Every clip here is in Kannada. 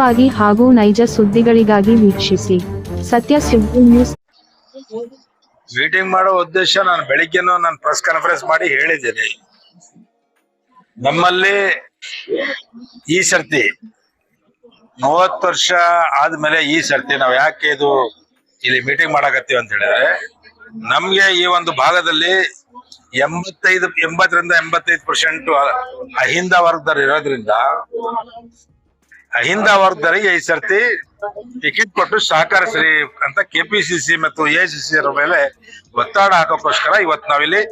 ವಾಗಿ ಹಾಗೂ ನೈಜ ಸುದ್ದಿಗಳಿಗಾಗಿ ವೀಕ್ಷಿಸಿ. ಸತ್ಯ ಸುದ್ದಿ ನ್ಯೂಸ್. ಮೀಟಿಂಗ್ ಮಾಡೋ ಉದ್ದೇಶ ನಾನು ಬೆಳಿಗ್ಗೆನೂ ನಾನು ಪ್ರೆಸ್ ಕಾನ್ಫರೆನ್ಸ್ ಮಾಡಿ ಹೇಳಿದ್ದೀನಿ. ನಮ್ಮಲ್ಲಿ ಈ ಸರ್ತಿ ಮೂವತ್ತು ವರ್ಷ ಆದ್ಮೇಲೆ ಈ ಸರ್ತಿ ನಾವ್ ಯಾಕೆ ಇದು ಇಲ್ಲಿ ಮೀಟಿಂಗ್ ಮಾಡಕತ್ತೀವಿ ಅಂತ ಹೇಳಿದ್ರೆ, ನಮ್ಗೆ ಈ ಒಂದು ಭಾಗದಲ್ಲಿ ಎಂಬತ್ತೈದು, ಎಂಬತ್ತರಿಂದ ಎಂಬತ್ತೈದು ಪರ್ಸೆಂಟ್ ಅಹಿಂದ ವರ್ಗದವ್ರು ಇರೋದ್ರಿಂದ ಅಹಿಂದ ವರ್ಗದವರಿಗೆ ಈ ಸರ್ತಿ ಟಿಕೆಟ್ ಕೊಟ್ಟು ಸಹಕರಿಸ್ರಿ ಅಂತ ಕೆಪಿಸಿಸಿ ಮತ್ತು ಎಸಿಸಿ ಅವರ ಮೇಲೆ ಒತ್ತಡ ಹಾಕೋಕ್ಕೋಸ್ಕರ ಇವತ್ತು ನಾವಿಲ್ಲಿ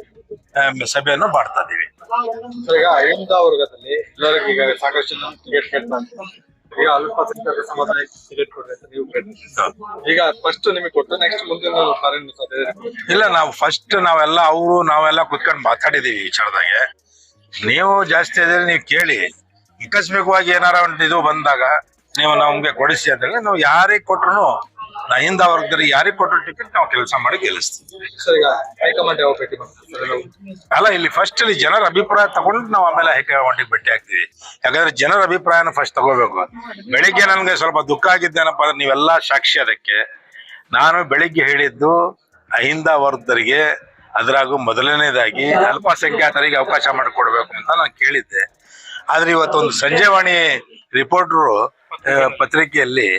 ಸಭೆಯನ್ನು ಮಾಡ್ತಾ ಇದೀವಿ ಈಗ ಅಹಿಂದ ವರ್ಗದಲ್ಲಿ ಎಲ್ಲರಿಗೂ ಈಗ ಸಾಕಷ್ಟು ಟಿಕೆಟ್ ಈಗ ಅಲ್ಪಸಂಖ್ಯಾತ ಸಮುದಾಯಕ್ಕೆ ಟಿಕೆಟ್ ನೀವು ಕೇಳ್ತೀರಿ. ಈಗ ಫಸ್ಟ್ ನಿಮಗೆ ಕೊಟ್ಟು ನೆಕ್ಸ್ಟ್ ಇಲ್ಲ ನಾವು ಫಸ್ಟ್ ನಾವೆಲ್ಲ ಅವರು ನಾವೆಲ್ಲ ಕುತ್ಕೊಂಡು ಮಾತಾಡಿದೀವಿ ಈ ವಿಚಾರದಾಗೆ. ನೀವು ಜಾಸ್ತಿ ಇದ್ರೆ ನೀವು ಕೇಳಿ. ಆಕಸ್ಮಿಕವಾಗಿ ಏನಾರ ಒಂದು ಇದು ಬಂದಾಗ ನೀವು ನಮ್ಗೆ ಕೊಡಿಸಿ ಅಂತ ಹೇಳಿ ನಾವು ಯಾರಿಗೆ ಕೊಟ್ರು ನಯಿಂದ ವರ್ಗದಲ್ಲಿ ಯಾರಿಗೆ ಕೊಟ್ಟರು ಟಿಕೆಟ್ ನಾವು ಕೆಲಸ ಮಾಡಿ ಗೆಲ್ಲಿಸ್ತೀವಿ. ಅಲ್ಲ ಇಲ್ಲಿ ಫಸ್ಟ್ ಇಲ್ಲಿ ಜನರ ಅಭಿಪ್ರಾಯ ತಗೊಂಡು ನಾವು ಆಮೇಲೆ ಹೈಕಮಾಂಡಿಗೆ ಭೇಟಿ ಆಗ್ತೀವಿ. ಯಾಕಂದ್ರೆ ಜನರ ಅಭಿಪ್ರಾಯನ ಫಸ್ಟ್ ತಗೋಬೇಕು. ಬೆಳಿಗ್ಗೆ ನನ್ಗೆ ಸ್ವಲ್ಪ ದುಃಖ ಆಗಿದ್ದೇನಪ್ಪ ಅಂದ್ರೆ ನೀವೆಲ್ಲ ಸಾಕ್ಷಿ ಅದಕ್ಕೆ. ನಾನು ಬೆಳಿಗ್ಗೆ ಹೇಳಿದ್ದು ಅಹಿಂದ ವರ್ಗದರಿಗೆ ಅದ್ರಾಗೂ ಮೊದಲನೇದಾಗಿ ಅಲ್ಪಸಂಖ್ಯಾತರಿಗೆ ಅವಕಾಶ ಮಾಡಿಕೊಡ್ಬೇಕು ಅಂತ ನಾನು ಕೇಳಿದ್ದೆ. ಆದ್ರೆ ಇವತ್ತೊಂದು ಸಂಜೆವಾಣಿ ರಿಪೋರ್ಟರು ಪತ್ರಿಕೆಯಲ್ಲಿ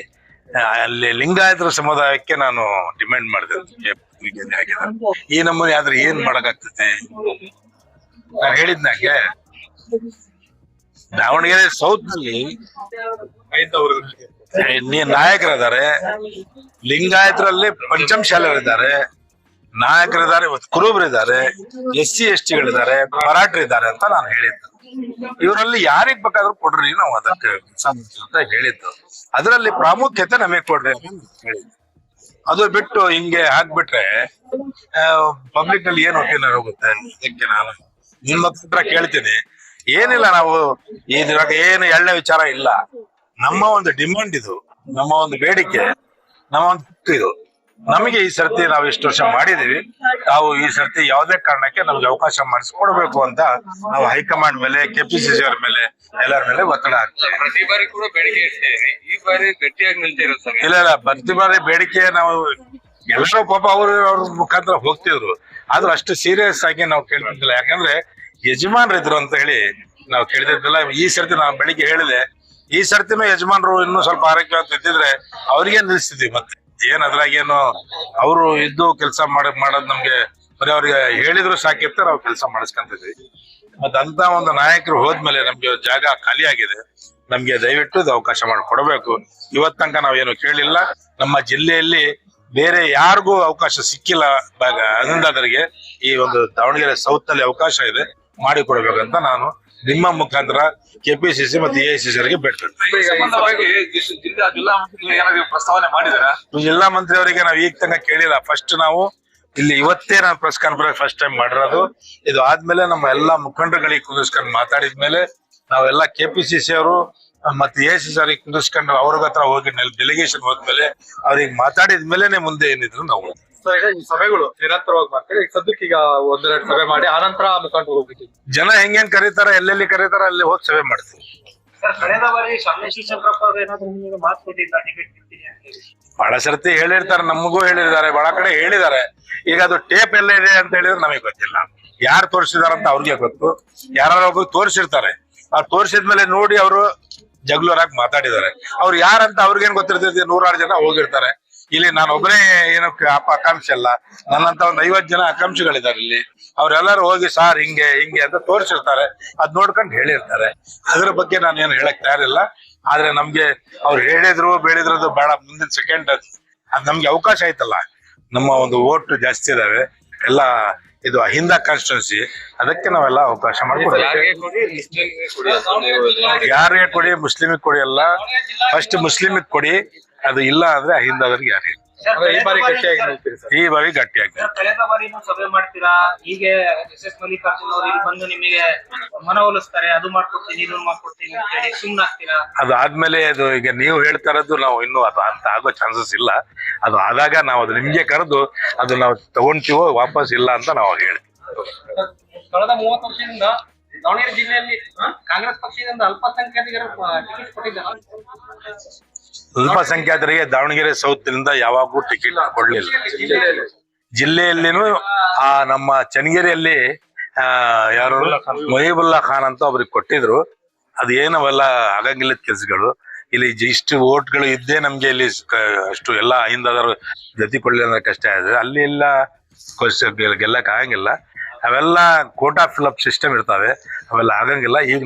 ಅಲ್ಲಿ ಲಿಂಗಾಯತರ ಸಮುದಾಯಕ್ಕೆ ನಾನು ಡಿಮ್ಯಾಂಡ್ ಮಾಡಿದೆ. ಈ ನಮ್ಮನೆ ಆದ್ರೆ ಏನ್ ಮಾಡಕ್ಕಾಗ್ತದೆ? ನಾನು ಹೇಳಿದ್ನಾಗೆ ದಾವಣಗೆರೆ ಸೌತ್ನಲ್ಲಿ ನಾಯಕರಿದ್ದಾರೆ. ಲಿಂಗಾಯತರಲ್ಲಿ ಪಂಚಮಶಾಲೆಗಳಿದ್ದಾರೆ ನಾಯಕರಿದ್ದಾರೆ ಕುರುಬರಿದ್ದಾರೆ, ಎಸ್ ಸಿ, ಎಸ್ ಟಿಗಳಿದ್ದಾರೆ, ಮರಾಠರಿದ್ದಾರೆ ಅಂತ ನಾನು ಹೇಳಿದ್ದು. ಇವರಲ್ಲಿ ಯಾರಿಗ್ ಬೇಕಾದ್ರೂ ಕೊಡ್ರಿ ನಾವು ಅದಕ್ಕೆ ಅಂತ ಹೇಳಿದ್ದು. ಅದರಲ್ಲಿ ಪ್ರಾಮುಖ್ಯತೆ ನಮಗೆ ಕೊಡ್ರಿ ಹೇಳಿದ್ದು. ಅದು ಬಿಟ್ಟು ಹಿಂಗೆ ಹಾಕ್ಬಿಟ್ರೆ ಪಬ್ಲಿಕ್ನಲ್ಲಿ ಏನ್ ಒಪಿನಿಯನ್ ಹೋಗುತ್ತೆ ಅದಕ್ಕೆ ನಾನು ನಿಮ್ಮ ಹತ್ರ ಕೇಳ್ತೀನಿ. ಏನಿಲ್ಲ ನಾವು ಇದ್ರಾಗ ಏನು ಎಳ್ಳೆ ವಿಚಾರ ಇಲ್ಲ. ನಮ್ಮ ಒಂದು ಡಿಮಾಂಡ್ ಇದು, ನಮ್ಮ ಒಂದು ಬೇಡಿಕೆ, ನಮ್ಮ ಒಂದು ಇದು. ನಮಗೆ ಈ ಸರ್ತಿ ನಾವು ಇಷ್ಟು ವರ್ಷ ಮಾಡಿದೀವಿ. ನಾವು ಈ ಸರ್ತಿ ಯಾವುದೇ ಕಾರಣಕ್ಕೆ ನಮ್ಗೆ ಅವಕಾಶ ಮಾಡಿಸ್ಕೊಡ್ಬೇಕು ಅಂತ ನಾವು ಹೈಕಮಾಂಡ್ ಮೇಲೆ ಕೆಪಿಸಿಸಿ ಅವ್ರ ಮೇಲೆ ಎಲ್ಲರ ಮೇಲೆ ಒತ್ತಡ ಹಾಕ್ತೇವೆ. ಪ್ರತಿ ಬಾರಿ ಕೂಡ ಬೇಡಿಕೆ ಇಡ್ತೇವೆ ಈ ಬಾರಿ ಗಟ್ಟಿಯಾಗಿ ನಿಲ್ತಿರೋ ಸರ್? ಇಲ್ಲ ಇಲ್ಲ ಪ್ರತಿ ಬಾರಿ ಬೇಡಿಕೆ ನಾವು ಎಲ್ಲರೂ ಪಾಪ ಅವ್ರ ಅವ್ರ ಮುಖಾಂತರ ಹೋಗ್ತಿದ್ರು. ಆದ್ರೂ ಅಷ್ಟು ಸೀರಿಯಸ್ ಆಗಿ ನಾವು ಕೇಳ್ತಿದ್ದಿಲ್ಲ. ಯಾಕಂದ್ರೆ ಯಜಮಾನ್ರಿದ್ರು ಅಂತ ಹೇಳಿ ನಾವು ಕೇಳಿದಿರ್ತಿಲ್ಲ ಈ ಸರ್ತಿ ನಾವು ಬೆಳಿಗ್ಗೆ ಹೇಳಿದೆ ಈ ಸರ್ತಿನೂ ಯಜಮಾನ್ರು ಇನ್ನೂ ಸ್ವಲ್ಪ ಆರೋಗ್ಯವಂತ ಇದ್ದಿದ್ರೆ ಅವ್ರಿಗೆ ನಿಲ್ಸಿದ್ವಿ ಮತ್ತೆ. ಏನ್ ಅದ್ರಾಗೇನು ಅವರು ಇದ್ದು ಕೆಲಸ ಮಾಡ, ಮಾಡೋದ್ ನಮ್ಗೆ ಬರೀ ಅವ್ರಿಗೆ ಹೇಳಿದ್ರು ಸಾಕಿರ್ತ ನಾವು ಕೆಲಸ ಮಾಡಿಸ್ಕೊಂತಿದ್ವಿ. ಮತ್ ಅಂತ ಒಂದು ನಾಯಕರು ಹೋದ್ಮೇಲೆ ನಮ್ಗೆ ಜಾಗ ಖಾಲಿ ಆಗಿದೆ. ನಮ್ಗೆ ದಯವಿಟ್ಟು ಇದು ಅವಕಾಶ ಮಾಡಿಕೊಡ್ಬೇಕು ಇವತ್ ತನಕ ನಾವೇನು ಕೇಳಿಲ್ಲ. ನಮ್ಮ ಜಿಲ್ಲೆಯಲ್ಲಿ ಬೇರೆ ಯಾರಿಗೂ ಅವಕಾಶ ಸಿಕ್ಕಿಲ್ಲ ಅನಂದಾದರಿಗೆ ಈ ಒಂದು ದಾವಣಗೆರೆ ಸೌತ್ ಅಲ್ಲಿ ಅವಕಾಶ ಇದೆ. ಮಾಡಿಕೊಡ್ಬೇಕಂತ ನಾನು ನಿಮ್ಮ ಮುಖಾಂತರ ಕೆಪಿಸಿಸಿ ಮತ್ತು ಎಐಸಿಸಿ ಅವರಿಗೆ ಬೇಡ್ಕೊಳ್ತೀನಿ ಈ ಸಂಬಂಧವಾಗಿ ಜಿಸ್- ಜಿಲ್ಲಾ ಜಿಲ್ಲಾ ಮಂತ್ರಿಗಳು ಏನಾದ್ರು ಪ್ರಸ್ತಾವನೆ ಮಾಡಿದಾರ? ಜಿಲ್ಲಾ ಮಂತ್ರಿ ಅವರಿಗೆ ನಾವು ಈಗ ತನಕ ಕೇಳಿಲ್ಲ. ಫಸ್ಟ್ ನಾವು ಇಲ್ಲಿ ಇವತ್ತೇ ನಾನು ಪ್ರೆಸ್ ಕಾನ್ಫರೆನ್ಸ್ ಫಸ್ಟ್ ಟೈಮ್ ಮಾಡಿರೋದು. ಇದು ಆದ್ಮೇಲೆ ನಮ್ಮ ಎಲ್ಲಾ ಮುಖಂಡರುಗಳಿಗೆ ಕುಂದಿಸ್ಕೊಂಡು ಮಾತಾಡಿದ್ಮೇಲೆ ನಾವೆಲ್ಲ ಕೆಪಿಸಿಸಿ ಅವರು ಮತ್ತೆ ಎ ಸಿ ಅವರಿಗೆ ಕುಂದಿಸ್ಕೊಂಡು ಅವ್ರ ಹತ್ರ ಹೋಗಿ ಡೆಲಿಗೇಷನ್ ಹೋದ್ಮೇಲೆ ಅವ್ರಿಗೆ ಮಾತಾಡಿದ್ಮೇಲೆ ಮುಂದೆ ಏನಿದ್ರು ನಾವು. ಈ ಸಭೆಗಳು ನಿರಂತರವಾಗಿ ಮಾಡ್ತಾರೆ. ಈಗ ಸದ್ಯಕ್ಕೆ ಈಗ ಒಂದೆರಡು ಸಭೆ ಮಾಡಿ ಆನಂತರ ಮುಖಂಡ ಹೋಗ್ಬಿಟ್ಟಿದ್ವಿ ಜನ ಹೆಂಗೇನ್ ಕರೀತಾರ ಎಲ್ಲೆಲ್ಲಿ ಕರೀತಾರ ಅಲ್ಲಿ ಹೋಗಿ ಸಭೆ ಮಾಡ್ತೀವಿ. ಸರ್ ಕಳೆದ ಬಾರಿ ಚಂದ್ರಪ್ಪ ಅವರು ಏನಾದ್ರು ನಿಮಗೆ ಮಾತು ಕೊಟ್ಟಿದ್ದ ಟಿಕೆಟ್ ಕೊಡ್ತೀನಿ ಅಂತ ಹೇಳಿ? ಬಹಳ ಸರ್ತಿ ಹೇಳಿರ್ತಾರೆ ನಮಗೂ ಹೇಳಿದ್ದಾರೆ ಬಹಳ ಕಡೆ ಹೇಳಿದ್ದಾರೆ. ಈಗ ಅದು ಟೇಪ್ ಎಲ್ಲ ಇದೆ ಅಂತ ಹೇಳಿದ್ರೆ ನಮಗೆ ಗೊತ್ತಿಲ್ಲ. ಯಾರು ತೋರಿಸಿದಾರ ಅಂತ ಅವ್ರಿಗೆ ಗೊತ್ತು. ಯಾರು ಒಬ್ರು ತೋರಿಸಿರ್ತಾರೆ. ಆ ತೋರಿಸಿದ್ಮೇಲೆ ನೋಡಿ ಅವರು ಜಗ್ಲೂರಾಗಿ ಮಾತಾಡಿದ್ದಾರೆ. ಅವ್ರು ಯಾರಂತ ಅವ್ರಿಗೇನ್ ಗೊತ್ತಿರ್ತೈತಿ ನೂರಾರು ಜನ ಹೋಗಿರ್ತಾರೆ. ಇಲ್ಲಿ ನಾನು ಒಬ್ಬನೇ ಏನೋ ಆಕಾಂಕ್ಷೆ ಅಲ್ಲ. ನನ್ನಂತ ಒಂದ್ ಐವತ್ ಜನ ಆಕಾಂಕ್ಷಿಗಳಿದ್ದಾರೆ ಇಲ್ಲಿ. ಅವರೆಲ್ಲರೂ ಹೋಗಿ ಸಾರ್ ಹಿಂಗೆ ಹಿಂಗೆ ಅಂತ ತೋರಿಸಿರ್ತಾರೆ. ಅದ್ ನೋಡ್ಕೊಂಡು ಹೇಳಿರ್ತಾರೆ. ಅದ್ರ ಬಗ್ಗೆ ನಾನು ಏನು ಹೇಳಕ್ ತಯಾರಿಲ್ಲ. ಆದ್ರೆ ನಮ್ಗೆ ಅವ್ರು ಹೇಳಿದ್ರು ಬೆಳೆದ್ರದ್ದು ಬೇಡ ಮುಂದಿನ ಸೆಕೆಂಡ್ ಅದ್. ನಮ್ಗೆ ಅವಕಾಶ ಆಯ್ತಲ್ಲ. ನಮ್ಮ ಒಂದು ಓಟ್ ಜಾಸ್ತಿ ಇದಾವೆ. ಎಲ್ಲ ಇದು ಅಹಿಂದ ಕಾನ್ಸ್ಟಿಟ್ಯೂನ್ಸಿ ಅದಕ್ಕೆ ನಾವೆಲ್ಲ ಅವಕಾಶ ಮಾಡ್ಕೊಡ್ತೀವಿ ಯಾರಿಗೆ ಕೊಡಿ? ಮುಸ್ಲಿಮಿಗೆ ಕೊಡಿ. ಅಲ್ಲ. ಫಸ್ಟ್ ಮುಸ್ಲಿಮಿಗೆ ಕೊಡಿ. ಅದು ಇಲ್ಲ ಅಂದ್ರೆ ಹಿಂದ್ ಯಾರಿಲ್ಲ ಈ ಬಾರಿ ಗಟ್ಟಿಯಾಗಿ ಈ ಬಾರಿ ಗಟ್ಟಿಯಾಗಿ ಕಳೆದ ಬಾರಿನೂ ಸಭೆ ಮಾಡ್ತೀರಾ? ಹೀಗೆ ಎಸ್ ಎಸ್ ಮಲ್ಲಿಕಾರ್ಜುನ್ ಅವರು ಇಲ್ಲಿ ಬಂದು ನಿಮಗೆ ಮನವೊಲಿಸ್ತಾರೆ ಅದು ಮಾಡ್ಕೊಡ್ತೀನಿ ಇದನ್ನು ಮಾಡ್ಕೊಡ್ತೀನಿ ಅಂತ ಹೇಳಿ ಸುಮ್ಮನಾಗ್ತೀರಾ ಅದು ಆದ್ಮೇಲೆ ಅದು ಈಗ ನೀವು ಹೇಳ್ತಾ ಇರೋದು ನಾವು ಇನ್ನೂ ಅದು ಅಂತ ಆಗೋ ಚಾನ್ಸಸ್ ಇಲ್ಲ. ಅದು ಆದಾಗ ನಾವು ಅದು ನಿಮ್ಗೆ ಕರೆದು ಅದು ನಾವು ತಗೊಂತೀವೋ ವಾಪಸ್ ಇಲ್ಲ ಅಂತ ನಾವು ಹೇಳ್ತೀವಿ. ಕಳೆದ ಮೂವತ್ತು ವರ್ಷದಿಂದ ದಾವಣಗೆರೆ ಜಿಲ್ಲೆಯಲ್ಲಿ ಕಾಂಗ್ರೆಸ್ ಪಕ್ಷದಿಂದ ಅಲ್ಪಸಂಖ್ಯಾತರಿಗೆ ಟಿಕೆಟ್ ಕೊಟ್ಟಿದ್ದಾರೆ. ಅಲ್ಪಸಂಖ್ಯಾತರಿಗೆ ದಾವಣಗೆರೆ ಸೌತ್ನಿಂದ ಯಾವಾಗೂ ಟಿಕೆಟ್ ಕೊಡ್ಲಿಲ್ಲ. ಜಿಲ್ಲೆಯಲ್ಲಿನೂ ಆ ನಮ್ಮ ಚನ್ನಗಿರಿಯಲ್ಲಿ ಆ ಯಾರು ಮೊಹೀಬುಲ್ಲಾ ಖಾನ್. ಅಂತ ಒಬ್ರಿಗೆ ಕೊಟ್ಟಿದ್ರು. ಅದು ಏನವೆಲ್ಲ ಆಗಂಗಿಲ್ಲ ಕೆಲಸಗಳು. ಇಲ್ಲಿ ಜಿ- ಇಷ್ಟು ಓಟ್ಗಳು ಇದ್ದೇ ನಮ್ಗೆ ಇಲ್ಲಿ ಅಷ್ಟು ಎಲ್ಲ ಹಿಂದಾದ್ರು ಗತಿ ಕೊಡ್ಲಿ ಅಂದ್ರೆ ಕಷ್ಟ ಇದೆ ಅಲ್ಲಿ ಎಲ್ಲ ಗೆಲ್ಲಕ್ ಆಗಂಗಿಲ್ಲ. ಅವೆಲ್ಲ ಕೋಟಾ ಫಿಲಪ್ ಸಿಸ್ಟಮ್ ಇರ್ತಾವೆ ಅವೆಲ್ಲ ಆಗಂಗಿಲ್ಲ. ಈಗ